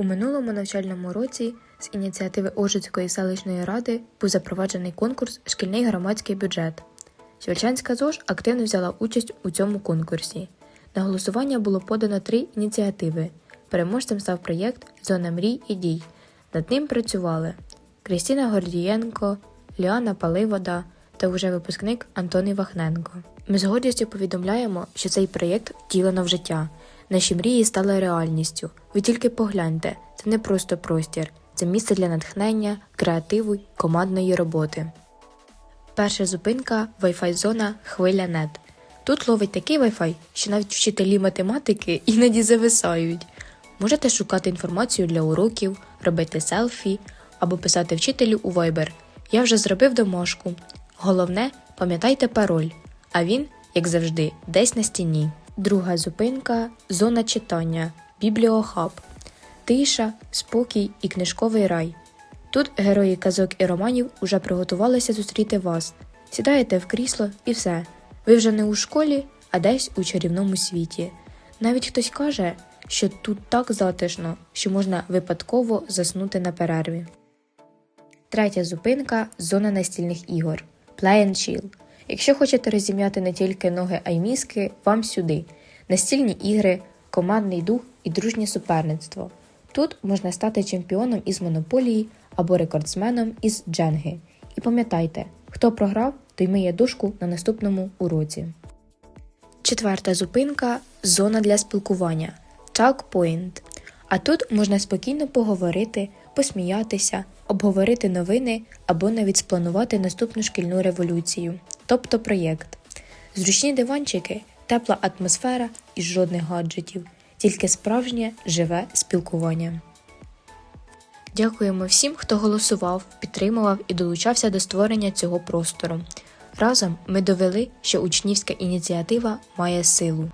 У минулому навчальному році з ініціативи Ожицької селищної ради був запроваджений конкурс Шкільний громадський бюджет. Сівальчанська ЗОЖ активно взяла участь у цьому конкурсі. На голосування було подано три ініціативи. Переможцем став проєкт Зона мрій і дій. Над ним працювали Крістіна Гордієнко, Ліана Паливода та вже випускник Антоний Вахненко. Ми з гордістю повідомляємо, що цей проєкт втілено в життя. Наші мрії стали реальністю. Ви тільки погляньте, це не просто простір, це місце для натхнення, креативу й командної роботи. Перша зупинка Wi-Fi зона Хвиля Нет. Тут ловить такий Wi-Fi, що навіть вчителі математики іноді зависають. Можете шукати інформацію для уроків, робити селфі або писати вчителю у Viber. Я вже зробив домашку. Головне, пам'ятайте пароль, а він, як завжди, десь на стіні. Друга зупинка зона читання, бібліохаб. Тиша, спокій і книжковий рай. Тут герої казок і романів уже приготувалися зустріти вас. Сідаєте в крісло і все. Ви вже не у школі, а десь у чарівному світі. Навіть хтось каже, що тут так затишно, що можна випадково заснути на перерві. Третя зупинка зона настільних ігор Play and Chill. Якщо хочете розім'яти не тільки ноги, а й мізки, вам сюди. Настільні ігри, командний дух і дружнє суперництво. Тут можна стати чемпіоном із монополії або рекордсменом із дженги. І пам'ятайте, хто програв, той миє дошку на наступному уроці. Четверта зупинка зона для спілкування Talk Point. А тут можна спокійно поговорити, посміятися, обговорити новини або навіть спланувати наступну шкільну революцію, тобто проєкт. Зручні диванчики, тепла атмосфера і жодних гаджетів, тільки справжнє живе спілкування. Дякуємо всім, хто голосував, підтримував і долучався до створення цього простору. Разом ми довели, що учнівська ініціатива має силу.